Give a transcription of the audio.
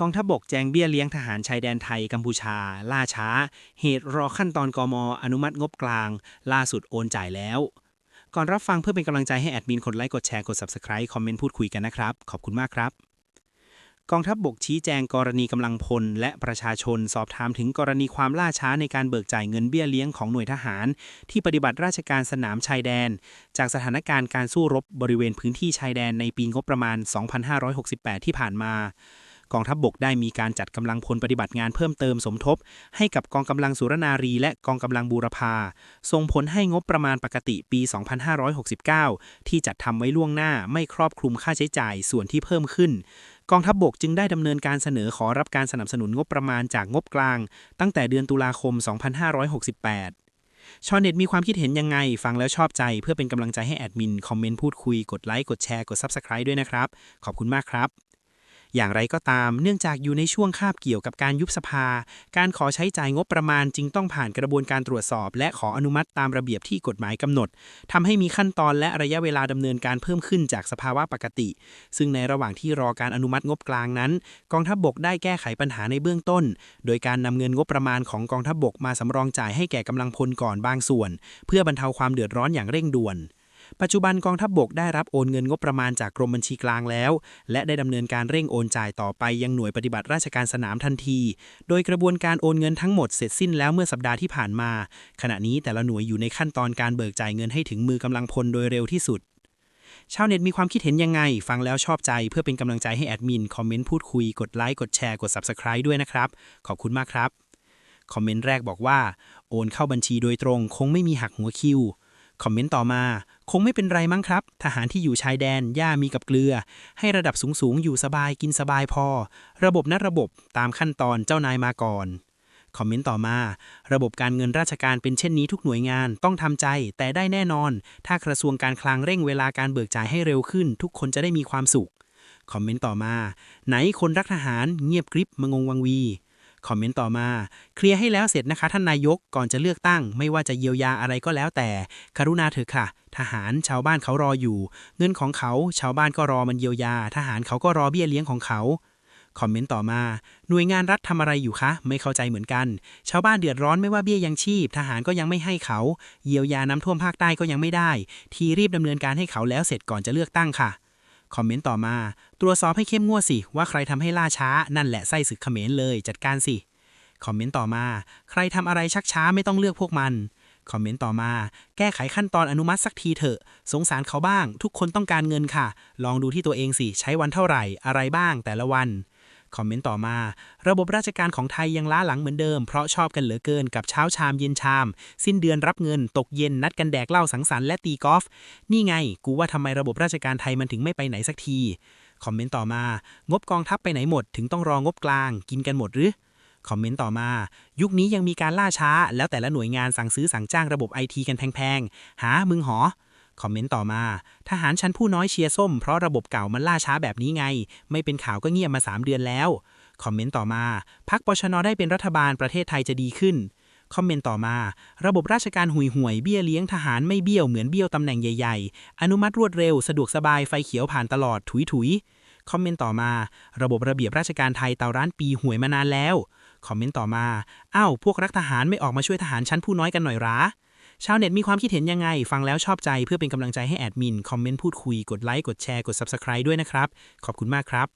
กองทัพบกแจงเบี้ยเลี้ยงทหารชายแดนไทยกัมพูชา ล่าช้า เหตุรอขั้นตอนกมอนุมัติงบกลาง ล่าสุดโอนจ่ายแล้ว ก่อนรับฟังเพื่อเป็นกำลังใจให้แอดมินกดไลค์กดแชร์กด Subscribe คอมเมนต์พูดคุยกันนะครับ ขอบคุณมากครับกองทัพบกชี้แจงกรณีกำลังพล และประชาชนสอบถามถึงกรณีความล่าช้าในการเบิกจ่ายเงินเบี้ยเลี้ยงของหน่วยทหาร ที่ปฏิบัติราชการสนามชายแดน จากสถานการณ์การสู้รบบริเวณพื้นที่ชายแดนในปีงบประมาณ 2568 ที่ผ่านมา กองทัพบกได้มีการจัดกำลังพลปฏิบัติงานเพิ่มเติมสมทบ ให้กับกองกำลังสุรนารีและกองกำลังบูรพาส่งผลให้งบประมาณปกติปี 2569 ที่จัดทำไว้ล่วงหน้าไม่ครอบคลุมค่าใช้จ่ายส่วนที่เพิ่มขึ้นกองทัพบกจึงได้ดำเนินการเสนอขอรับการสนับสนุนงบประมาณจากงบกลาง ตั้งแต่เดือนตุลาคม 2568 ชาวเน็ตมีความคิดเห็นยังไง ฟังแล้วชอบใจเพื่อเป็นกำลังใจให้แอดมิน คอมเมนต์พูดคุย กดไลค์ กดแชร์ กด Subscribe ด้วยนะครับ ขอบคุณมากครับ อย่างไรก็ตาม เนื่องจากอยู่ในช่วงคาบเกี่ยวกับการยุบสภา การขอใช้จ่ายงบประมาณจึงต้องผ่านกระบวนการตรวจสอบ และขออนุมัติตามระเบียบที่กฎหมายกำหนดทำให้มีขั้นตอนและระยะเวลาดำเนินการเพิ่มขึ้นจากสภาวะปกติ ซึ่งในระหว่างที่รอการอนุมัติงบกลางนั้น กองทัพบกได้แก้ไขปัญหาในเบื้องต้น โดยการนำเงินงบประมาณของกองทัพบกมาสำรองจ่ายให้แก่กำลังพลก่อนบางส่วน เพื่อบรรเทาความเดือดร้อนอย่างเร่งด่วน ปัจจุบันกองทัพบกได้รับโอนเงินงบประมาณจากกรมบัญชีกลางแล้ว และได้ดำเนินการเร่งโอนจ่ายต่อไปยังหน่วยปฏิบัติราชการสนามทันที โดยกระบวนการโอนเงินทั้งหมดเสร็จสิ้นแล้วเมื่อสัปดาห์ที่ผ่านมา ขณะนี้แต่ละหน่วยอยู่ในขั้นตอนการเบิกจ่ายเงินให้ถึงมือกำลังพลโดยเร็วที่สุดชาวเน็ตมีความคิดเห็นยังไง ฟังแล้วชอบใจเพื่อเป็นกำลังใจให้แอดมิน คอมเมนต์พูดคุย กดไลค์ กดแชร์ กด Subscribe ด้วยนะครับ ขอบคุณมากครับ คอมเมนต์แรกบอกว่า โอนเข้าบัญชีโดยตรง คงไม่มีหักหัวคิว คอมเมนต์ต่อมา คงไม่เป็นไรมั้งครับ ทหารที่อยู่ชายแดน ย่ามีกับเกลือ ให้ระดับสูงๆ อยู่สบายกินสบายพอ ระบบนัดระบบตามขั้นตอนเจ้านายมาก่อน คอมเมนต์ต่อมา ระบบการเงินราชการเป็นเช่นนี้ทุกหน่วยงานต้องทำใจ แต่ได้แน่นอน ถ้ากระทรวงการคลังเร่งเวลาการเบิกจ่ายให้เร็วขึ้น ทุกคนจะได้มีความสุข คอมเมนต์ต่อมา ไหนคนรักทหารเงียบกริบมงงวังวี คอมเมนต์ต่อมา เคลียร์ให้แล้วเสร็จนะคะ ท่านนายกก่อนจะเลือกตั้ง ไม่ว่าจะเยียวยาอะไรก็แล้วแต่กรุณาเถอะค่ะ ทหารชาวบ้านเขารออยู่ เงินของเขาชาวบ้านก็รอมันเยียวยา ทหารเขาก็รอเบี้ยเลี้ยงของเขาคอมเมนต์ต่อมา หน่วยงานรัฐทำอะไรอยู่คะ ไม่เข้าใจเหมือนกัน ชาวบ้านเดือดร้อนไม่ว่าเบี้ยยังชีพ ทหารก็ยังไม่ให้เขา เยียวยาน้ำท่วมภาคใต้ก็ยังไม่ได้ ทีรีบดำเนินการให้เขาแล้วเสร็จก่อนจะเลือกตั้งค่ะ คอมเมนต์ต่อมา ตรวจสอบให้เข้มงวดสิ ว่าใครทำให้ล่าช้านั่นแหละไส้ศึกเขมรเลยจัดการสิ คอมเมนต์ต่อมา ใครทำอะไรชักช้าไม่ต้องเลือกพวกมัน คอมเมนต์ต่อมา แก้ไขขั้นตอนอนุมัติสักทีเถอะ สงสารเขาบ้าง ทุกคนต้องการเงินค่ะ ลองดูที่ตัวเองสิ ใช้วันเท่าไหร่ อะไรบ้างแต่ละวัน คอมเมนต์ต่อมา ระบบราชการของไทยยังล้าหลังเหมือนเดิม เพราะชอบกันเหลือเกินกับเช้าชามเย็นชาม สิ้นเดือนรับเงิน ตกเย็นนัดกันแดกเหล้าสังสรรค์และตีกอล์ฟนี่ไง กูว่าทำไมระบบราชการไทยมันถึงไม่ไปไหนสักที คอมเมนต์ต่อมา งบกองทัพไปไหนหมด ถึงต้องรองบกลาง กินกันหมดหรือคอมเมนต์ต่อมา ยุคนี้ยังมีการล่าช้า แล้วแต่ละหน่วยงานสั่งซื้อสั่งจ้างระบบไอทีกันแพงๆ หา มึงหอ คอมเมนต์ต่อมา ทหารชั้นผู้น้อยเชียร์ส้มเพราะระบบเก่ามันล่าช้าแบบนี้ไง ไม่เป็นข่าวก็เงียบมา 3 เดือนแล้ว คอมเมนต์ต่อมา พักปชนได้เป็นรัฐบาลประเทศไทยจะดีขึ้น คอมเมนต์ต่อมา ระบบราชการหุยห่วยเบี้ยเลี้ยงทหารไม่เบี้ยวเหมือนเบี้ยวตำแหน่งใหญ่ ๆ อนุมัติรวดเร็วสะดวกสบายไฟเขียวผ่านตลอดถุยถุยๆคอมเมนต์ต่อมา ระบบระเบียบราชการไทยเตาร้านปีห่วยมานานแล้ว คอมเมนต์ต่อมา อ้าว พวกรักทหารไม่ออกมาช่วยทหารชั้นผู้น้อยกันหน่อยหรา ชาวเน็ตมีความคิดเห็นยังไง ฟังแล้วชอบใจเพื่อเป็นกำลังใจให้แอดมิน คอมเมนต์พูดคุย กดไลค์ กดแชร์ กด Subscribe ด้วยนะครับ ขอบคุณมากครับ